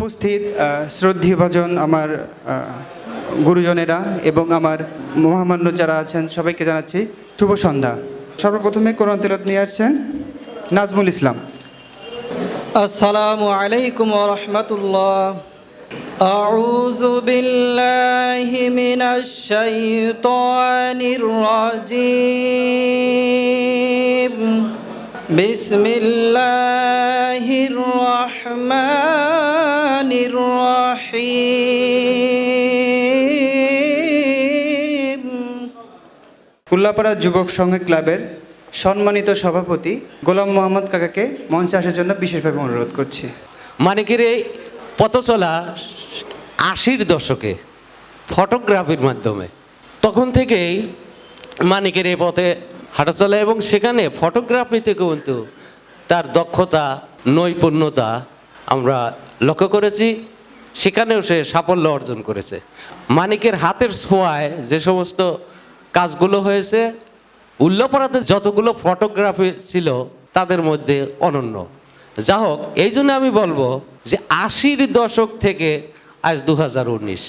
উপস্থিত আহ, শ্রদ্ধেয়ভাজন আমার আহ, গুরুজনেরা এবং আমার মহামান্য যারা আছেন সবাইকে জানাচ্ছি শুভ সন্ধ্যা সর্বপ্রথমে কোরআন তেলাত নিয়ে আসছেন নাজমুল ইসলাম السلام عليكم ورحمة الله أعوذ بالله من الشيطان الرجيم بسم الله الرحمن الرحيم উল্লাপাড়া যুবক সংঘ ক্লাবের সম্মানিত সভাপতি গোলাম মোহাম্মদ কাকাকে মঞ্চে আসার জন্য বিশেষভাবে অনুরোধ করছি মানিকের এই পথ চলা আশির দশকে ফটোগ্রাফির মাধ্যমে তখন থেকেই মানিকের এই পথে হাঁটা চলা এবং সেখানে ফটোগ্রাফিতে কিন্তু তার দক্ষতা নৈপুণ্যতা আমরা লক্ষ্য করেছি, সেখানেও সে সাফল্য অর্জন করেছে। মানিকের হাতের ছোঁয়ায় যে সমস্ত কাজগুলো হয়েছে উল্লাপাড়াতে যতগুলো ফটোগ্রাফি ছিল, তাদের মধ্যে অনন্য। যা হোক, এই জন্য আমি বলব যে আশির দশক থেকে আজ দু হাজার উনিশ,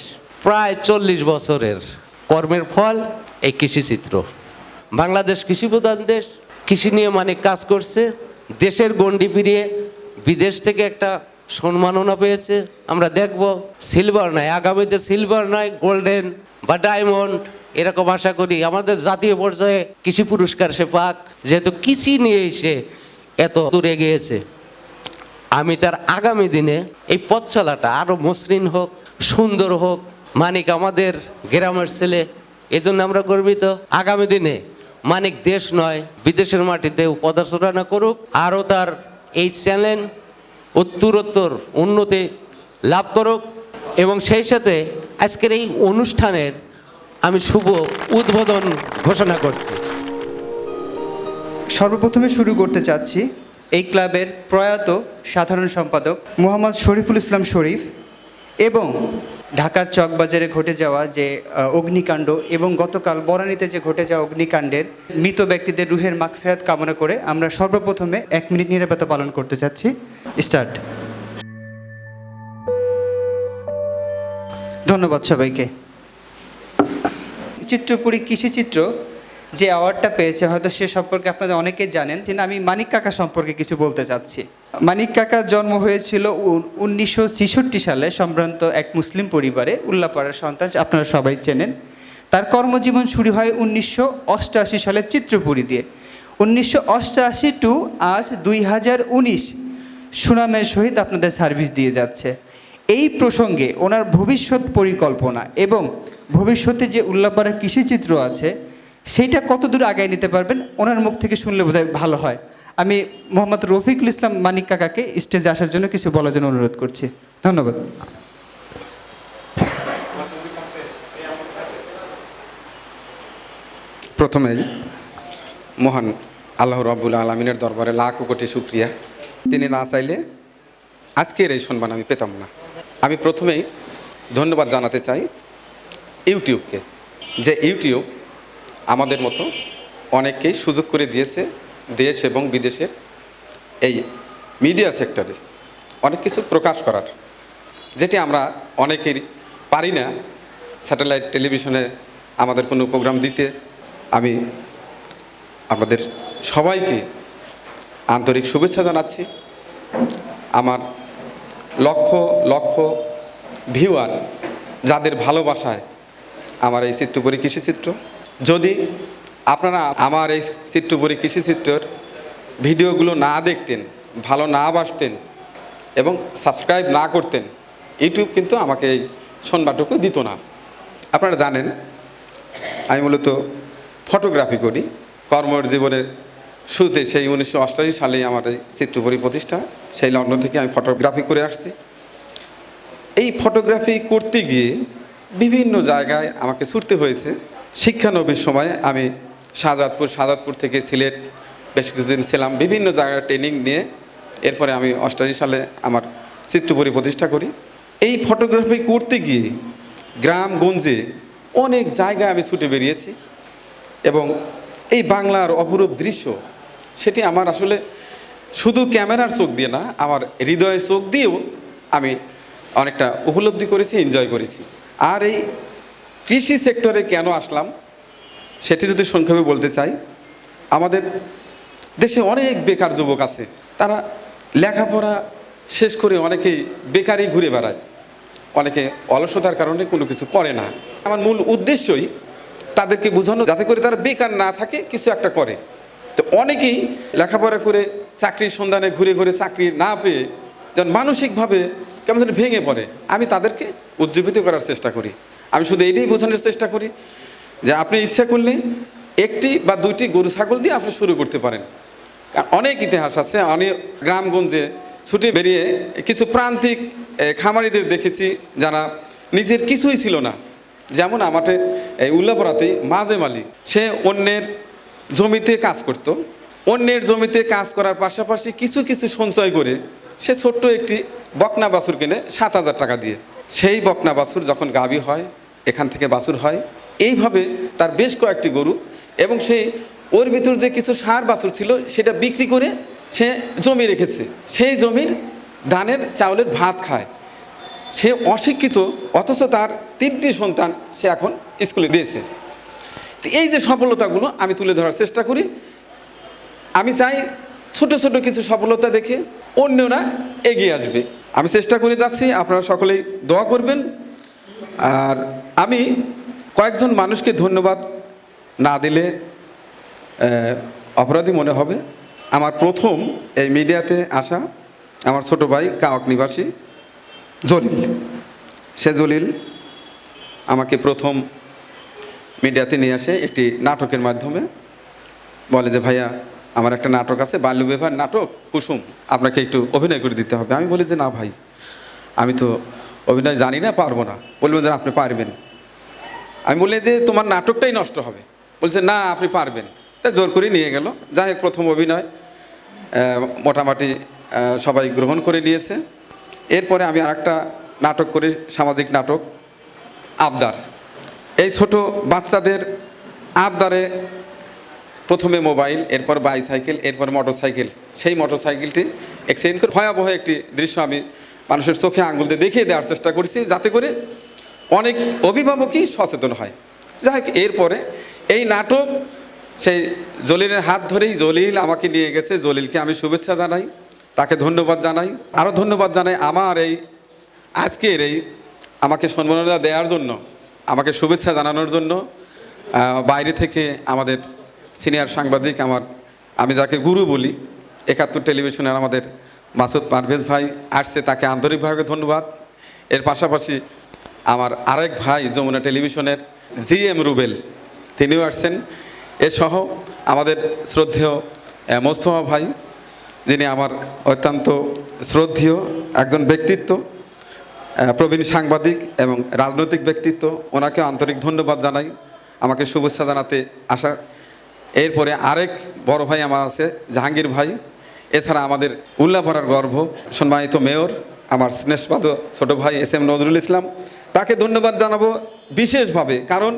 প্রায় চল্লিশ বছরের কর্মের ফল এই কৃষিচিত্র। বাংলাদেশ কৃষিপ্রধান দেশ, কৃষি নিয়ে মানে কাজ করছে, দেশের গণ্ডি ফিরিয়ে বিদেশ থেকে একটা সম্মাননা পেয়েছে। আমরা দেখব সিলভার নয়, আগামীতে সিলভার নয় গোল্ডেন বা ডায়মন্ড এরকম আশা করি আমাদের জাতীয় পর্যায়ে কৃষি পুরস্কার সে পাক। যেহেতু কৃষি নিয়েই সে এত দূরে গিয়েছে আমি তার আগামী দিনে এই পথ চলাটা আরও মসৃণ হোক, সুন্দর হোক। মানিক আমাদের গ্রামের ছেলে, এজন্য আমরা গর্বিত। আগামী দিনে মানিক দেশ নয়, বিদেশের মাটিতে পদার্চনা করুক। আরও তার এই চ্যানেল উত্তরোত্তর উন্নতি লাভ করুক। এবং সেই সাথে আজকের এই অনুষ্ঠানের আমি শুভ উদ্বোধন ঘোষণা করছি। সর্বপ্রথমে শুরু করতে চাচ্ছি এই ক্লাবের প্রয়াত সাধারণ সম্পাদক মোহাম্মদ শরীফুল ইসলাম শরীফ এবং ঢাকার চকবাজারে ঘটে যাওয়া যে অগ্নিকাণ্ড এবং গতকাল বরানিতে যে ঘটে যাওয়া অগ্নিকাণ্ডের মৃত ব্যক্তিদের রুহের মাগফিরাত কামনা করে আমরা সর্বপ্রথমে এক মিনিট নিরাপত্তা পালন করতে চাচ্ছি স্টার্ট। ধন্যবাদ সবাইকে। চিত্রপুরী কৃষিচিত্র যে অ্যাওয়ার্ডটা পেয়েছে, হয়তো সে সম্পর্কে আপনাদের অনেকেই জানেন, কিন্তু আমি মানিক কাকা সম্পর্কে কিছু বলতে চাচ্ছি। মানিক কাকার জন্ম হয়েছিল উনিশশো সালে সম্ভ্রান্ত এক মুসলিম পরিবারে, উল্লাপাড়ার সন্তান, আপনারা সবাই চেনেন। তার কর্মজীবন শুরু হয় উনিশশো সালের চিত্রপুরী দিয়ে। উনিশশো অষ্টআশি টু আজ দুই হাজার উনিশ সুনামের সহিত আপনাদের সার্ভিস দিয়ে যাচ্ছে। এই প্রসঙ্গে ওনার ভবিষ্যৎ পরিকল্পনা এবং ভবিষ্যতে যে উল্লাপাড়ার কৃষিচিত্র আছে, সেইটা কতদূর আগায় নিতে পারবেন? ওনার মুখ থেকে শুনলে বোধহয় ভালো হয়। আমি মোহাম্মদ রফিকুল ইসলাম মানিক কাকাকে স্টেজে আসার জন্য কিছু বলার জন্য অনুরোধ করছি। ধন্যবাদ। প্রথমেই, মহান আল্লাহ রাব্বুল আলমিনের দরবারে লাখ কোটি শুক্রিয়া। তিনি না চাইলে আজকের এই সম্মান আমি পেতাম না। আমি প্রথমেই ধন্যবাদ জানাতে চাই ইউটিউবকে, যে ইউটিউব আমাদের মতো অনেককেই সুযোগ করে দিয়েছে দেশ এবং বিদেশের এই মিডিয়া সেক্টরে অনেক কিছু প্রকাশ করার, যেটি আমরা অনেকের পারি না। স্যাটেলাইট টেলিভিশনে আমাদের কোনো প্রোগ্রাম দিতে আমি আমাদের সবাইকে আন্তরিক শুভেচ্ছা জানাচ্ছি। আমার লক্ষ লক্ষ ভিউয়ার যাদের ভালোবাসায় আমার এই চিত্রপুরী কৃষিচিত্র। যদি আপনারা আমার এই চিত্রপুরী কৃষিচিত্রর ভিডিওগুলো না দেখতেন, ভালো না বাসতেন এবং সাবস্ক্রাইব না করতেন ইউটিউব কিন্তু আমাকে এই সংবাদটুকু দিত না। আপনারা জানেন, আমি মূলত ফটোগ্রাফি করি। কর্মর জীবনের শুরুতে সেই উনিশশো অষ্টাশি সালেই আমার এই চিত্রপুরী প্রতিষ্ঠা সেই লগ্ন থেকে আমি ফটোগ্রাফি করে আসছি। এই ফটোগ্রাফি করতে গিয়ে বিভিন্ন জায়গায় আমাকে ছুটতে হয়েছে। শিক্ষানবির সময় আমি শাহজাদপুর শাহজাদপুর থেকে সিলেট বেশ কিছুদিন ছিলাম। বিভিন্ন জায়গায় ট্রেনিং নিয়ে এরপরে আমি অষ্টাশি সালে আমার চিত্রপুরী প্রতিষ্ঠা করি। এই ফটোগ্রাফি করতে গিয়ে গ্রামগঞ্জে অনেক জায়গায় আমি ছুটে বেরিয়েছি এবং এই বাংলার অপরূপ দৃশ্য, সেটি আমার আসলে শুধু ক্যামেরার চোখ দিয়ে না, আমার হৃদয়ের চোখ দিয়েও আমি অনেকটা উপলব্ধি করেছি এনজয় করেছি। আর এই কৃষি সেক্টরে কেন আসলাম? সেটি যদি সংক্ষেপে বলতে চাই, আমাদের দেশে অনেক বেকার যুবক আছে। তারা লেখাপড়া শেষ করে অনেকেই বেকারই ঘুরে বেড়ায়। অনেকে অলসতার কারণে কোনো কিছু করে না। আমার মূল উদ্দেশ্যই তাদেরকে বোঝানো, যাতে করে তারা বেকার না থাকে, কিছু একটা করে। তো অনেকেই লেখাপড়া করে চাকরির সন্ধানে ঘুরে ঘুরে চাকরি না পেয়ে যেন মানসিকভাবে কেমন যেন ভেঙে পড়ে। আমি তাদেরকে উজ্জীবিত করার চেষ্টা করি। আমি শুধু এইটাই বোঝানোর চেষ্টা করি যে আপনি ইচ্ছা করলে একটি বা দুইটি গরু, ছাগল দিয়ে আপনি শুরু করতে পারেন। অনেক ইতিহাস আছে অনেক গ্রামগঞ্জে ছুটে বেরিয়ে কিছু প্রান্তিক খামারিদের দেখেছি যারা নিজের কিছুই ছিল না। যেমন আমাদের এই উল্লাপড়াতে মাঝে মালিক সে অন্যের জমিতে কাজ করত। অন্যের জমিতে কাজ করার পাশাপাশি কিছু কিছু সঞ্চয় করে সে ছোট্ট একটি বকনা বাছুর কিনে সাত হাজার টাকা দিয়ে। সেই বকনা বাছুর যখন গাভী হয়, এখান থেকে বাছুর হয় এইভাবে তার বেশ কয়েকটি গরু এবং সেই ওর ভিতর যে কিছু সার বাছুর ছিল, সেটা বিক্রি করে সে জমি রেখেছে। সেই জমির ধানের, চাউলের ভাত খায়। সে অশিক্ষিত, অথচ তার তিনটি সন্তান সে এখন স্কুলে দিয়েছে। এই যে সফলতাগুলো আমি তুলে ধরার চেষ্টা করি। আমি চাই ছোট ছোট কিছু সফলতা দেখে অন্যরা এগিয়ে আসবে। আমি চেষ্টা করে যাচ্ছি, আপনারা সকলেই দোয়া করবেন। আর আমি কয়েকজন মানুষকে ধন্যবাদ না দিলে অপরাধী মনে হবে। আমার প্রথম এই মিডিয়াতে আসা আমার ছোট ভাই কাওয়াক নিবাসী, জলিল। সে জলিল আমাকে প্রথম মিডিয়াতে নিয়ে আসে একটি নাটকের মাধ্যমে। বলে যে, ভাইয়া, আমার একটা নাটক আছে, বাল্য বিবাহ নাটক, কুসুম, আপনাকে একটু অভিনয় করে দিতে হবে। আমি বলি যে, না ভাই, আমি তো অভিনয় জানি না, পারব না। বলবেন যে আপনি পারবেন। আমি বলি যে তোমার নাটকটাই নষ্ট হবে। বলছে, না, আপনি পারবেন। তা জোর করে নিয়ে গেল। যাই হোক, প্রথম অভিনয় মোটামুটি সবাই গ্রহণ করে নিয়েছে। এরপরে আমি আরেকটা নাটক করি, সামাজিক নাটক, আবদার। এই ছোট বাচ্চাদের আবদারে প্রথমে মোবাইল, এরপর বাইসাইকেল, এরপর মোটর সাইকেল সেই মোটর সাইকেলটি অ্যাক্সিডেন্ট করে ভয়াবহ একটি দৃশ্য আমি মানুষের চোখে আঙুল দিয়ে দেখিয়ে দেওয়ার চেষ্টা করেছি, যাতে করে অনেক অভিভাবকই সচেতন হয়। যাই হোক, এরপরে এই নাটক, সেই জলিলের হাত ধরেই জলিল আমাকে নিয়ে গেছে। জলিলকে আমি শুভেচ্ছা জানাই, তাকে ধন্যবাদ জানাই। আরও ধন্যবাদ জানাই আমার এই আজকের এই আমাকে সম্মাননা দেওয়ার জন্য, আমাকে শুভেচ্ছা জানানোর জন্য। বাইরে থেকে আমাদের সিনিয়র সাংবাদিক আমার, আমি যাকে গুরু বলি, একাত্তর টেলিভিশনের আমাদের মাসুদ পারভেজ ভাই আসছে, তাকে আন্তরিকভাবে ধন্যবাদ। এর পাশাপাশি আমার আরেক ভাই যমুনা টেলিভিশনের জি এম রুবেল, তিনিও আসছেন। এসহ আমাদের শ্রদ্ধেয় মোস্তফা ভাই, যিনি আমার অত্যন্ত শ্রদ্ধেয় একজন ব্যক্তিত্ব প্রবীণ সাংবাদিক এবং রাজনৈতিক ব্যক্তিত্ব। ওনাকে আন্তরিক ধন্যবাদ জানাই। আমাকে শুভেচ্ছা জানাতে আসার এরপরে আরেক বড় ভাই আমার আছে, জাহাঙ্গীর ভাই। এছাড়া আমাদের উল্লাপাড়ার গর্ভ, সম্মানিত মেয়র, আমার স্নেহপাদ ছোট ভাই এস এম নজরুল ইসলাম। তাকে ধন্যবাদ জানাব বিশেষভাবে, কারণ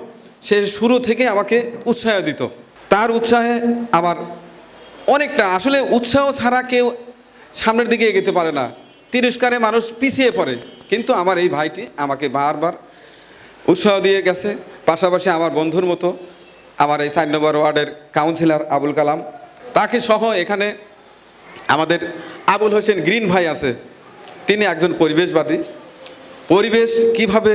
সে শুরু থেকে আমাকে উৎসাহ দিত। তার উৎসাহে আমার অনেকটা, আসলে উৎসাহ ছাড়া কেউ সামনের দিকে এগোতে পারে না। তিরস্কারে মানুষ পিছিয়ে পড়ে, কিন্তু আমার এই ভাইটি আমাকে বারবার উৎসাহ দিয়ে গেছে। পাশাপাশি আমার বন্ধুর মতো আমার এই চার নম্বর ওয়ার্ডের কাউন্সিলর আবুল কালাম, তাকে সহ এখানে আমাদের আবুল হোসেন গ্রিন ভাই আছে। তিনি একজন পরিবেশবাদী। পরিবেশ কীভাবে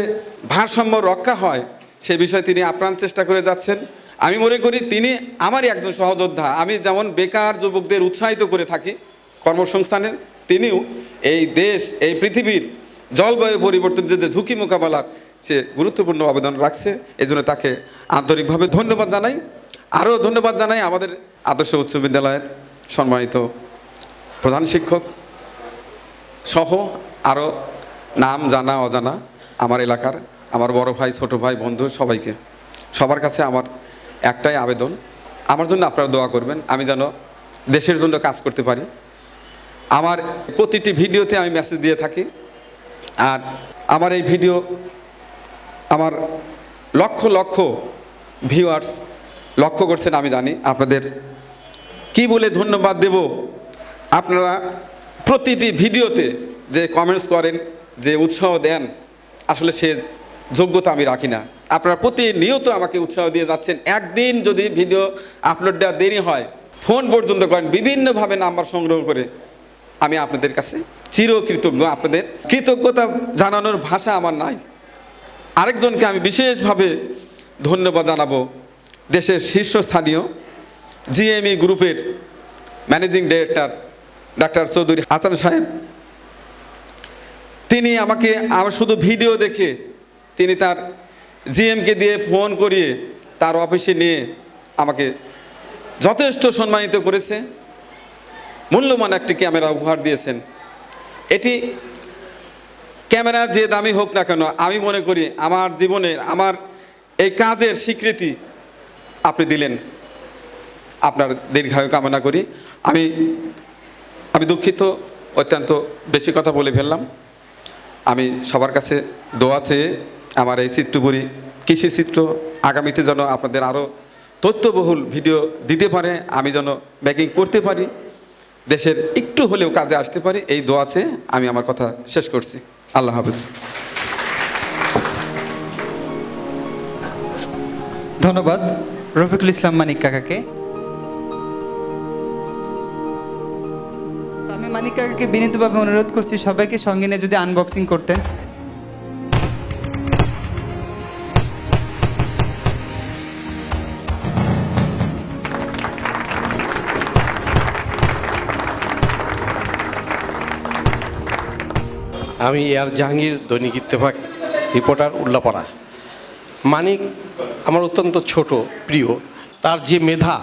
ভারসাম্য রক্ষা হয়, সে বিষয়ে তিনি আপ্রাণ চেষ্টা করে যাচ্ছেন। আমি মনে করি তিনি আমারই একজন সহযোদ্ধা। আমি যেমন বেকার যুবকদের উৎসাহিত করে থাকি কর্মসংস্থানের তিনিও এই দেশ, এই পৃথিবীর জলবায়ু পরিবর্তনের যে ঝুঁকি মোকাবেলার সে গুরুত্বপূর্ণ অবদান রাখছে এই জন্য তাকে আন্তরিকভাবে ধন্যবাদ জানাই। আরও ধন্যবাদ জানাই আমাদের আদর্শ উচ্চ বিদ্যালয়ের সম্মানিত প্রধান শিক্ষক সহ আরও নাম জানা, অজানা, আমার এলাকার, আমার বড় ভাই, ছোট ভাই, বন্ধু, সবাইকে। সবার কাছে আমার একটাই আবেদন, আমার জন্য আপনারা দোয়া করবেন, আমি যেন দেশের জন্য কাজ করতে পারি। আমার প্রতিটি ভিডিওতে আমি মেসেজ দিয়ে থাকি, আর আমার এই ভিডিও, আমার লক্ষ লক্ষ ভিউয়ার্স লক্ষ্য করছেন আমি জানি আপনাদের। কি বলে ধন্যবাদ দেব? আপনারা প্রতিটি ভিডিওতে যে কমেন্টস করেন যে উৎসাহ দেন, আসলে সে যোগ্যতা আমি রাখি না। আপনারা প্রতিনিয়ত আমাকে উৎসাহ দিয়ে যাচ্ছেন। একদিন যদি ভিডিও আপলোড দেওয়া দেরি হয়, ফোন পর্যন্ত করেন, বিভিন্নভাবে নাম্বার সংগ্রহ করে আমি আপনাদের কাছে চিরকৃতজ্ঞ। আপনাদের কৃতজ্ঞতা জানানোর ভাষা আমার নাই। আরেকজনকে আমি বিশেষভাবে ধন্যবাদ জানাব। দেশের শীর্ষস্থানীয় জিএমই গ্রুপের ম্যানেজিং ডিরেক্টর ডাক্তার চৌধুরী হাসান সাহেব। তিনি আমাকে আমার শুধু ভিডিও দেখে তিনি তার জিএমকে দিয়ে ফোন করিয়ে তার অফিসে নিয়ে আমাকে যথেষ্ট সম্মানিত করেছে। মূল্যবান একটি ক্যামেরা উপহার দিয়েছেন। এটি ক্যামেরা যে দামি হোক না কেন, আমি মনে করি আমার জীবনের, আমার এই কাজের স্বীকৃতি আপনি দিলেন। আপনার দীর্ঘায়ু কামনা করি। আমি আমি দুঃখিত, অত্যন্ত বেশি কথা বলে ফেললাম। আমি সবার কাছে দোয়া চেয়ে আমার এই চিত্রপুরী কৃষি চিত্র আগামীতে যেন আপনাদের আরও তথ্যবহুল ভিডিও দিতে পারে, আমি যেন ব্যাকিং করতে পারি, দেশের একটু হলেও কাজে আসতে পারি, এই দোয়া চেয়ে আমি আমার কথা শেষ করছি। আল্লাহ হাফিজ। ধন্যবাদ। রফিকুল ইসলাম মানিক কাকাকে। আমি মানিক বিনীতভাবে অনুরোধ করছি সবাইকে সঙ্গে নিয়ে যদি আনবক্সিং করতেন আমি এয়ার জাহাঙ্গীর, দৈনিক ইত্তেফাক, রিপোর্টার উল্লাপাড়া। মানিক আমার অত্যন্ত ছোট, প্রিয়। তার যে মেধা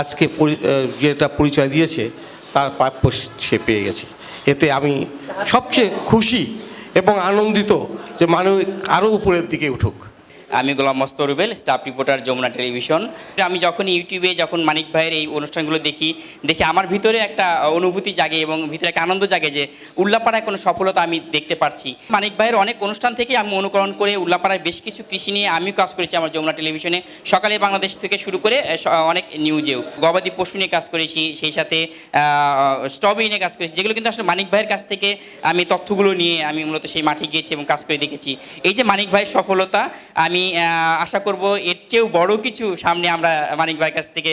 আজকে যেটা পরিচয় দিয়েছে তার প্রাপ্য সে পেয়ে গেছে। এতে আমি সবচেয়ে খুশি এবং আনন্দিত যে মানুষ আরও উপরের দিকে উঠুক। আমি গোলাম মস্তরুবেল স্টাফ রিপোর্টার যমুনা টেলিভিশন। আমি যখন ইউটিউবে যখন মানিক ভাইয়ের এই অনুষ্ঠানগুলো দেখি দেখি আমার ভিতরে একটা অনুভূতি জাগে এবং ভিতরে একটা আনন্দ জাগে যে উল্লাপাড়ায় কোনো সফলতা আমি দেখতে পারছি। মানিক ভাইয়ের অনেক অনুষ্ঠান থেকে আমি অনুকরণ করে উল্লাপাড়ায় বেশ কিছু কৃষি নিয়ে আমিও কাজ করেছি আমার যমুনা টেলিভিশনে। সকালে বাংলাদেশ থেকে শুরু করে অনেক নিউজেও। গবাদি পশু নিয়ে কাজ করেছি, সেই সাথে স্ট্রবেরি নিয়ে কাজ করেছি, যেগুলো কিন্তু আসলে মানিক ভাইয়ের কাছ থেকে আমি তথ্যগুলো নিয়ে আমি মূলত সেই মাঠে গিয়েছি এবং কাজ করে দেখেছি। এই যে মানিক ভাইয়ের সফলতা, আমি আহ, আশা করব এর চেয়েও বড় কিছু সামনে আমরা মানিক ভাইয়ের কাছ থেকে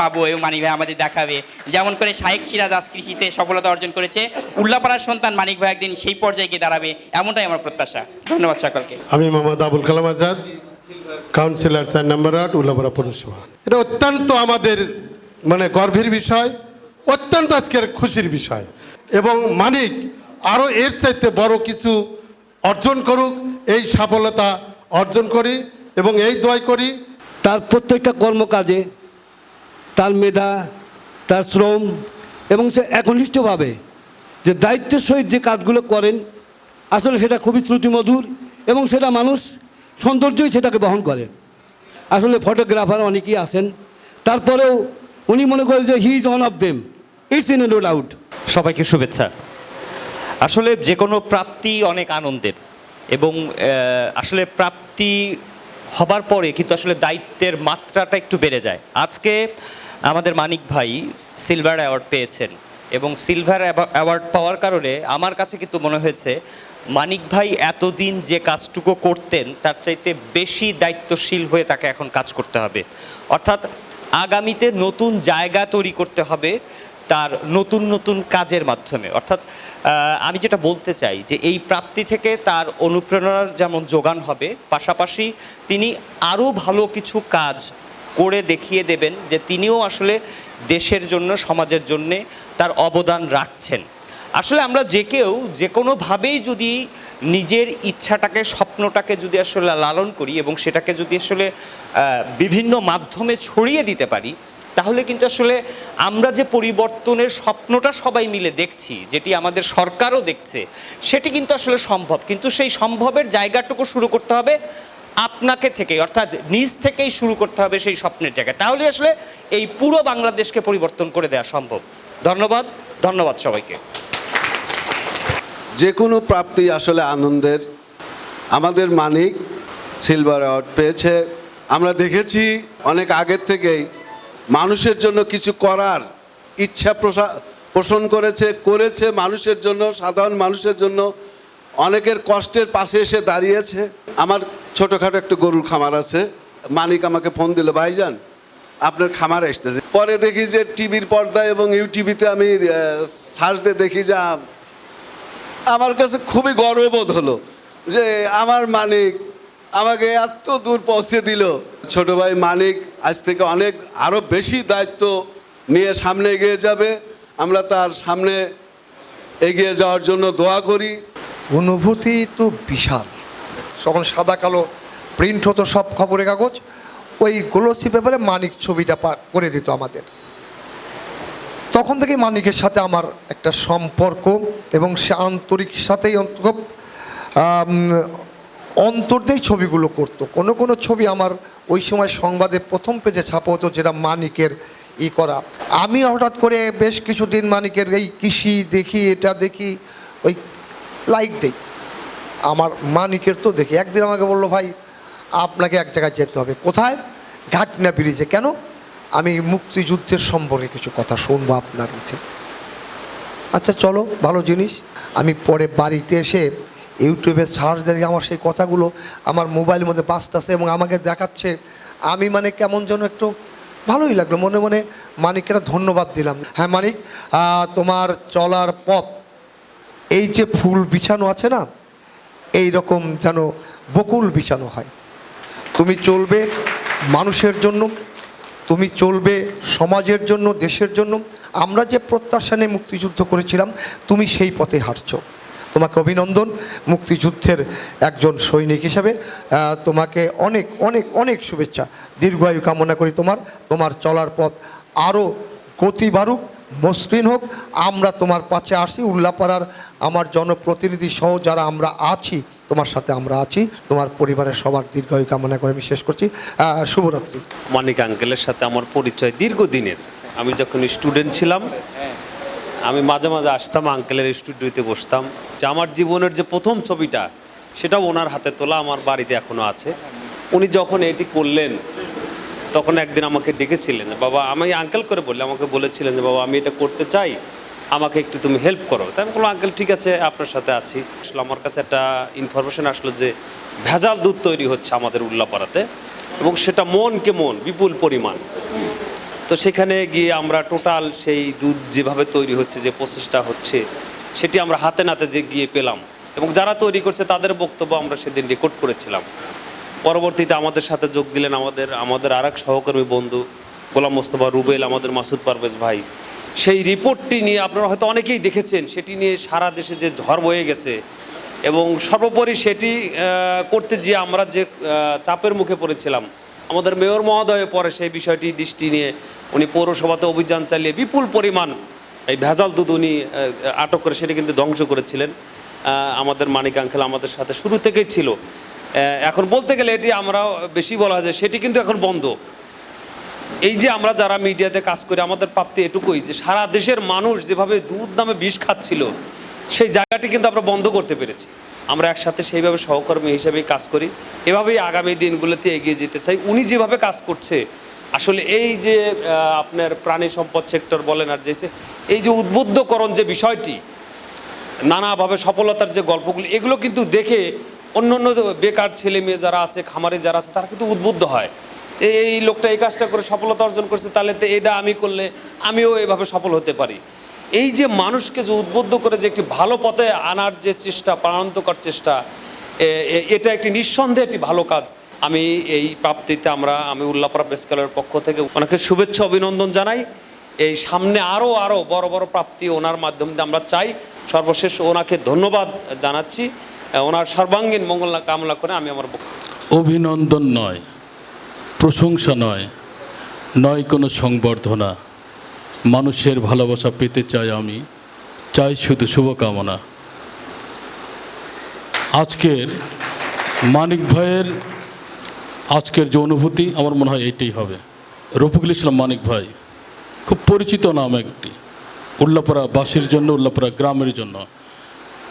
পাবো এবং মানিক ভাই আমাদের দেখাবে। যেমন করে শাহেক সিরাজ আজ কৃষিতে সফলতা অর্জন করেছে উল্লাপাড়ার সন্তান মানিক ভাই একদিন সেই পর্যায়ে গিয়ে দাঁড়াবে এমনটাই আমার প্রত্যাশা। ধন্যবাদ সকলকে। আমি মোহাম্মদ আবুল কালাম আজাদ কাউন্সিলর চার নম্বর আট উল্লাপাড়া পৌরসভা। এটা অত্যন্ত আমাদের মানে গর্ভের বিষয় অত্যন্ত আজকের খুশির বিষয়। এবং মানিক আরও এর চাইতে বড় কিছু অর্জন করুক এই সফলতা অর্জন করি এবং এই দোয়াই করি। তার প্রত্যেকটা কর্মকাজে তার মেধা তার শ্রম এবং সে একনিষ্ঠভাবে যে দায়িত্বের সহিত যে কাজগুলো করেন আসলে সেটা খুবই শ্রুতিমধুর এবং সেটা মানুষ সৌন্দর্যই সেটাকে বহন করে। আসলে ফটোগ্রাফার অনেকেই আছেন তারপরেও উনি মনে করেন যে he is one of them it's in a no doubt. সবাইকে শুভেচ্ছা। আসলে যে কোনো প্রাপ্তি অনেক আনন্দের। এবং আসলে প্রাপ্তি হবার পরে কিন্তু আসলে দায়িত্বের মাত্রাটা একটু বেড়ে যায়। আজকে আমাদের মানিক ভাই সিলভার অ্যাওয়ার্ড পেয়েছেন এবং সিলভার অ্যাওয়ার্ড পাওয়ার কারণে আমার কাছে কিন্তু মনে হয়েছে, মানিক ভাই এতদিন যে কাজটুকু করতেন তার চাইতে বেশি দায়িত্বশীল হয়ে তাকে এখন কাজ করতে হবে। অর্থাৎ আগামীতে নতুন জায়গা তৈরি করতে হবে তার নতুন নতুন কাজের মাধ্যমে। অর্থাৎ আমি যেটা বলতে চাই যে এই প্রাপ্তি থেকে তার অনুপ্রেরণার যেমন যোগান হবে, পাশাপাশি তিনি আরও ভালো কিছু কাজ করে দেখিয়ে দেবেন যে তিনিও আসলে দেশের জন্য, সমাজের জন্যে তার অবদান রাখছেন। আসলে আমরা যে কেউ, যে কোনোভাবেই যদি নিজের ইচ্ছাটাকে, স্বপ্নটাকে যদি আসলে লালন করি এবং সেটাকে যদি আসলে বিভিন্ন মাধ্যমে ছড়িয়ে দিতে পারি তাহলে কিন্তু আসলে আমরা যে পরিবর্তনের স্বপ্নটা সবাই মিলে দেখছি, যেটি আমাদের সরকারও দেখছে, সেটি কিন্তু আসলে সম্ভব। কিন্তু সেই সম্ভবের জায়গাটুকু শুরু করতে হবে আপনাকে থেকে অর্থাৎ নিজ থেকেই শুরু করতে হবে সেই স্বপ্নের জায়গায় তাহলে আসলে এই পুরো বাংলাদেশকে পরিবর্তন করে দেওয়া সম্ভব। ধন্যবাদ ধন্যবাদ সবাইকে। যে কোনো প্রাপ্তি আসলে আনন্দের। আমাদের মানিক সিলভার অ্যাওয়ার্ড পেয়েছে। আমরা দেখেছি অনেক আগের থেকেই। মানুষের জন্য কিছু করার ইচ্ছা পোষণ করেছে করেছে, মানুষের জন্য, সাধারণ মানুষের জন্য। অনেকের কষ্টের পাশে এসে দাঁড়িয়েছে। আমার ছোটোখাটো একটা গরুর খামার আছে। মানিক আমাকে ফোন দিল, ভাইজান, আপনার খামার এসতেছে পরে দেখি যে টিভির পর্দায় এবং ইউটিভিতে আমি সার্চ দিয়ে দেখি যে আমার কাছে খুবই গর্ববোধ হলো যে, আমার মানিক আমাকে এত দূর পৌঁছে দিল। ছোট ভাই মানিক আজ থেকে অনেক আরও বেশি দায়িত্ব নিয়ে সামনে এগিয়ে যাবে। আমরা তার সামনে এগিয়ে যাওয়ার জন্য দোয়া করি। অনুভূতি তো বিশাল। যখন সাদা কালো প্রিন্ট হতো সব খবরের কাগজ ওই গোলসি পেপারে মানিক ছবিটা করে দিত আমাদের। তখন থেকে মানিকের সাথে আমার একটা সম্পর্ক এবং সে আন্তরিক সাথেই খুব, অন্তর দিয়েই ছবিগুলো করতো। কোনো কোনো ছবি আমার ওই সময় সংবাদে প্রথম পেজে ছাপা হতো যেটা মানিকের ই করা। আমি হঠাৎ করে বেশ কিছুদিন মানিকের এই কৃষি দেখি, এটা দেখি, ওই লাইক দেই। আমার মানিকের তো দেখি। একদিন আমাকে বলল, ভাই, আপনাকে এক জায়গায় যেতে হবে। কোথায়? ঘাটনা ব্রিজে। কেন? আমি মুক্তিযুদ্ধের সম্পর্কে কিছু কথা শুনব আপনার মুখে। আচ্ছা চলো, ভালো জিনিস। আমি পরে বাড়িতে এসে ইউটিউবে সার্চ দিয়ে আমার সেই কথাগুলো আমার মোবাইলের মধ্যে বাঁচতেছে এবং আমাকে দেখাচ্ছে। আমি মানে কেমন যেন একটু ভালোই লাগল, মনে মনে মানিকেরা ধন্যবাদ দিলাম। হ্যাঁ মানিক তোমার চলার পথ, এই যে ফুল বিছানো আছে না, এই রকম যেন বকুল বিছানো হয়। তুমি চলবে মানুষের জন্য, তুমি চলবে সমাজের জন্য, দেশের জন্য। আমরা যে প্রত্যাশা নিয়ে মুক্তিযুদ্ধ করেছিলাম, তুমি সেই পথে হাঁটছো। তোমাকে অভিনন্দন, মুক্তিযুদ্ধের একজন সৈনিক হিসাবে তোমাকে অনেক অনেক অনেক শুভেচ্ছা। দীর্ঘায়ু কামনা করি তোমার। তোমার চলার পথ আরও গতি বাড়ুক, মসৃণ হোক। আমরা তোমার পাশে আসি, উল্লাপাড়ার আমার জনপ্রতিনিধি সহ যারা আমরা আছি, তোমার সাথে আমরা আছি, তোমার পরিবারের সবার দীর্ঘায়ু কামনা করে আমি শেষ করছি। শুভরাত্রি। মানিক আঙ্কেলের সাথে আমার পরিচয় দীর্ঘদিনের। আমি যখন স্টুডেন্ট ছিলাম আমি মাঝে মাঝে আসতাম আঙ্কেলের স্টুডিওতে বসতাম। যে আমার জীবনের যে প্রথম ছবিটা, সেটাও ওনার হাতে তোলা আমার বাড়িতে এখনও আছে। উনি যখন এটি করলেন, তখন একদিন আমাকে ডেকেছিলেন, বাবা, আমি আঙ্কেল করে বললে, আমাকে বলেছিলেন যে, বাবা, আমি এটা করতে চাই, আমাকে একটু তুমি হেল্প করো। তাই আমি বললাম আঙ্কেল ঠিক আছে, আপনার সাথে আছি। আসলে, আমার কাছে একটা ইনফরমেশন আসলো যে, ভেজাল দুধ তৈরি হচ্ছে আমাদের উল্লাপাড়াতে, এবং সেটা মনকে মন, বিপুল পরিমাণ। তো সেখানে গিয়ে আমরা টোটাল সেই দুধ যেভাবে তৈরি হচ্ছে, যে প্রসেসটা হচ্ছে, সেটি আমরা হাতে নাতে যে গিয়ে পেলাম এবং যারা তৈরি করছে তাদের বক্তব্য আমরা সেদিন রেকর্ড করেছিলাম। পরবর্তীতে আমাদের সাথে যোগ দিলেন আমাদের আমাদের আরেক সহকর্মী বন্ধু গোলাম মোস্তফা রুবেল, আমাদের মাসুদ পারভেজ ভাই। সেই রিপোর্টটি নিয়ে আপনারা হয়তো অনেকেই দেখেছেন, সেটি নিয়ে সারা দেশে যে ঝড় বয়ে গেছে এবং সর্বোপরি সেটি করতে গিয়ে আমরা যে চাপের মুখে পড়েছিলাম আমাদের মেয়র মহোদয় পরে সেই বিষয়টি দৃষ্টি নিয়ে উনি পৌরসভাতে অভিযান চালিয়ে বিপুল পরিমাণ এই ভেজাল দুধ উনি আটক করে সেটি কিন্তু ধ্বংস করেছিলেন। আমাদের মানিক আঙ্কেল আমাদের সাথে শুরু থেকেই ছিল। এখন বলতে গেলে এটি আমরা বেশি বলা যায় সেটি কিন্তু এখন বন্ধ। এই যে আমরা যারা মিডিয়াতে কাজ করি, আমাদের প্রাপ্তি এটুকুই যে সারা দেশের মানুষ যেভাবে দুধ নামে বিষ খাচ্ছিল, সেই জায়গাটি কিন্তু আমরা বন্ধ করতে পেরেছি। আমরা একসাথে সেইভাবে সহকর্মী হিসেবেই কাজ করি। এভাবেই আগামী দিনগুলোতে এগিয়ে যেতে চাই। উনি যেভাবে কাজ করছে, আসলে এই যে আপনার প্রাণী সম্পদ সেক্টর বলেন আর যে এই যে উদ্বুদ্ধকরণ যে বিষয়টি, নানাভাবে সফলতার যে গল্পগুলো, এগুলো কিন্তু দেখে অন্য অন্য বেকার ছেলে মেয়ে যারা আছে, খামারে যারা আছে, তারা কিন্তু উদ্বুদ্ধ হয়। এই এই লোকটা এই কাজটা করে সফলতা অর্জন করছে, তাহলে তো এটা আমি করলে আমিও এভাবে সফল হতে পারি। এই যে মানুষকে যে উদ্বুদ্ধ করে যে একটি ভালো পথে আনার যে চেষ্টা, প্রাণান্তকর চেষ্টা এটা একটি নিঃসন্দেহে একটি ভালো কাজ। আমি এই প্রাপ্তিতে আমরা, আমি উল্লাপাড়া প্রেস ক্লাবের পক্ষ থেকে ওনাকে শুভেচ্ছা, অভিনন্দন জানাই। এই সামনে আরও আরও বড় বড় প্রাপ্তি ওনার মাধ্যমে আমরা চাই। সর্বশেষ ওনাকে ধন্যবাদ জানাচ্ছি। ওনার সর্বাঙ্গীন মঙ্গল কামনা করে আমি আমার অভিনন্দন নয়, প্রশংসা নয় নয় কোনো সংবর্ধনা। মানুষের ভালোবাসা পেতে চাই আমি, চাই শুধু শুভকামনা। আজকের মানিক ভাইয়ের আজকের যে অনুভূতি, আমার মনে হয় এইটাই হবে। রফিকুল ইসলাম মানিক ভাই, খুব পরিচিত নাম একটি, উল্লাপাড়া বাসীর জন্য, উল্লাপাড়া গ্রামের জন্য।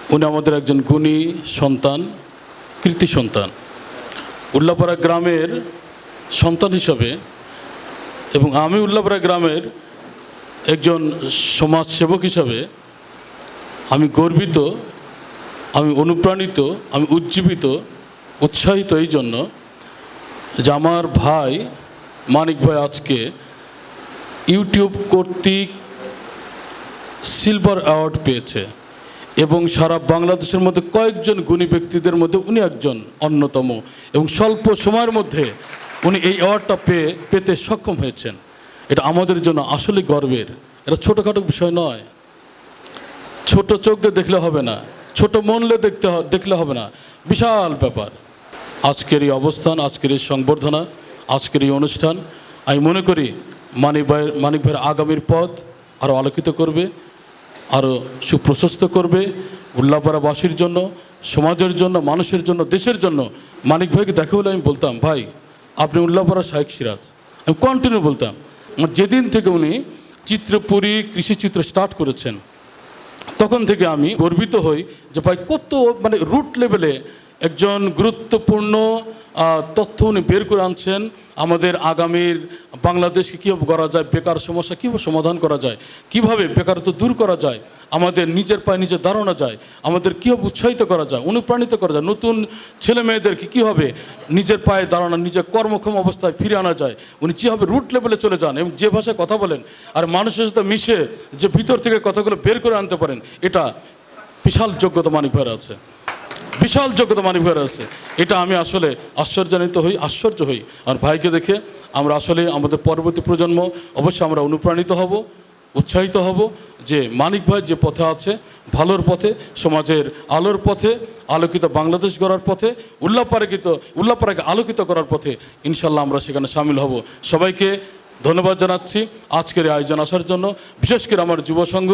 উনি আমাদের একজন গুণী সন্তান, কৃতি সন্তান। উল্লাপাড়া গ্রামের সন্তান হিসাবে, এবং আমি উল্লাপাড়া গ্রামের একজন সমাজসেবক হিসাবে আমি গর্বিত, আমি অনুপ্রাণিত, আমি উজ্জীবিত, উৎসাহিত এই জন্য যে আমার ভাই মানিক ভাই আজকে ইউটিউব কর্তৃক সিলভার অ্যাওয়ার্ড পেয়েছে এবং সারা বাংলাদেশের মধ্যে কয়েকজন গুণী ব্যক্তিদের মধ্যে উনি একজন অন্যতম এবং স্বল্প সময়ের মধ্যে উনি এই অ্যাওয়ার্ডটা পেয়ে, পেতে সক্ষম হয়েছেন। এটা আমাদের জন্য আসলে গর্বের। এটা ছোটোখাটো বিষয় নয়। ছোট চোখ দিয়ে দেখলে হবে না। ছোট মনলে দেখতে দেখলে হবে না। বিশাল ব্যাপার। আজকের এই অবস্থান, আজকের এই সংবর্ধনা, আজকের এই অনুষ্ঠান, আমি মনে করি মানিক ভাইয়ের মানিক ভাইয়ের আগামীর পথ আরও আলোকিত করবে আরও সুপ্রশস্ত করবে উল্লাপাড়াবাসীর জন্য, সমাজের জন্য, মানুষের জন্য, দেশের জন্য। মানিক ভাইকে দেখা হলে আমি বলতাম, ভাই, আপনি উল্লাপাড়া শাহেক সিরাজ। আমি কন্টিনিউ বলতাম। যেদিন থেকে উনি চিত্রপুরী কৃষিচিত্র স্টার্ট করেছেন, তখন থেকে আমি গর্বিত হই যে ভাই কত মানে রুট লেভেলে একজন গুরুত্বপূর্ণ তথ্য উনি বের করে আনছেন। আমাদের আগামীর বাংলাদেশকে কীভাবে করা যায়, বেকার সমস্যা কীভাবে সমাধান করা যায়, কীভাবে বেকারত্ব দূর করা যায়, আমাদের নিজের পায়ে নিজে দাঁড়ানো যায়, আমাদের কীভাবে উৎসাহিত করা যায়, অনুপ্রাণিত করা যায়, নতুন ছেলে মেয়েদেরকে কীভাবে নিজের পায়ে দাঁড়ানো, নিজের কর্মক্ষম অবস্থায় ফিরে আনা যায়, উনি যেভাবে রুট লেভেলে চলে যান এবং যে ভাষায় কথা বলেন আর মানুষের সাথে মিশে যে ভিতর থেকে কথাগুলো বের করে আনতে পারেন, এটা বিশাল যোগ্যতা মানিক ভাইয়ের আছে। বিশাল যোগ্যতা মানিক ভাইয়ের আছে। এটা আমি আসলে আশ্চর্যান্বিত হই, আশ্চর্য হই। আর ভাইকে দেখে আমরা আসলে আমাদের পরবর্তী প্রজন্ম অবশ্যই আমরা অনুপ্রাণিত হব, উৎসাহিত হব যে মানিক ভাই যে পথে আছে, ভালোর পথে, সমাজের আলোর পথে, আলোকিত বাংলাদেশ গড়ার পথে, উল্লাপাড়াকিত, উল্লাপাড়াকে আলোকিত করার পথে ইনশাল্লাহ আমরা সেখানে সামিল হব। সবাইকে ধন্যবাদ জানাচ্ছি আজকের এই আয়োজন আসার জন্য। বিশেষ করে আমার যুব সংঘ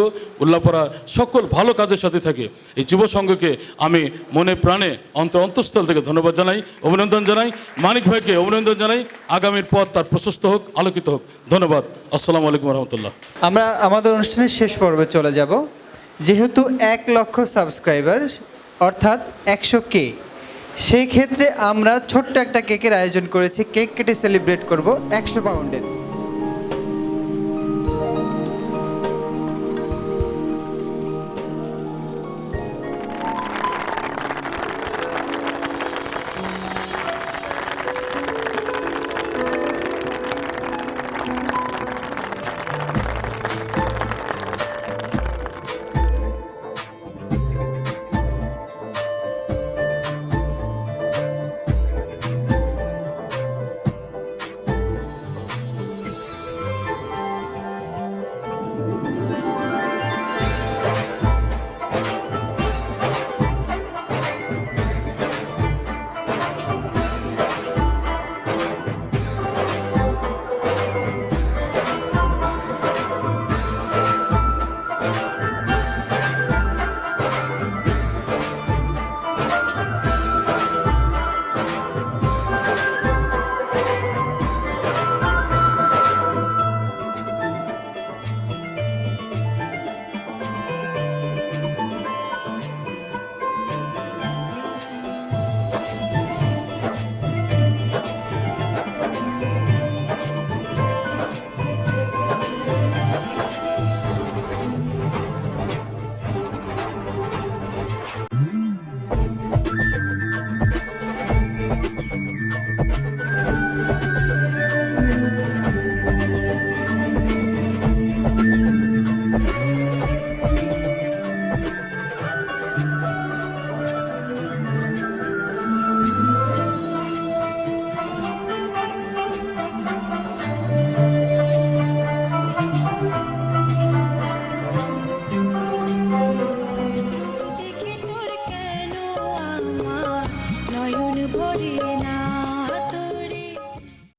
সকল ভালো কাজের সাথে থাকে। এই যুব সংঘকে আমি মনে প্রাণে অন্তর অন্তঃস্থল থেকে ধন্যবাদ জানাই, অভিনন্দন জানাই। মানিক ভাইকে অভিনন্দন জানাই। আগামীর পথ তার প্রশস্ত হোক, আলোকিত হোক। ধন্যবাদ। আসসালামু আলাইকুম রহমতুল্লাহ। আমরা আমাদের অনুষ্ঠানের শেষ পর্বে চলে যাব। যেহেতু এক লক্ষ সাবস্ক্রাইবার, অর্থাৎ একশো কে, সেই ক্ষেত্রে আমরা ছোট্ট একটা কেকের আয়োজন করেছি। কেক কেটে সেলিব্রেট করব একশো পাউন্ডের।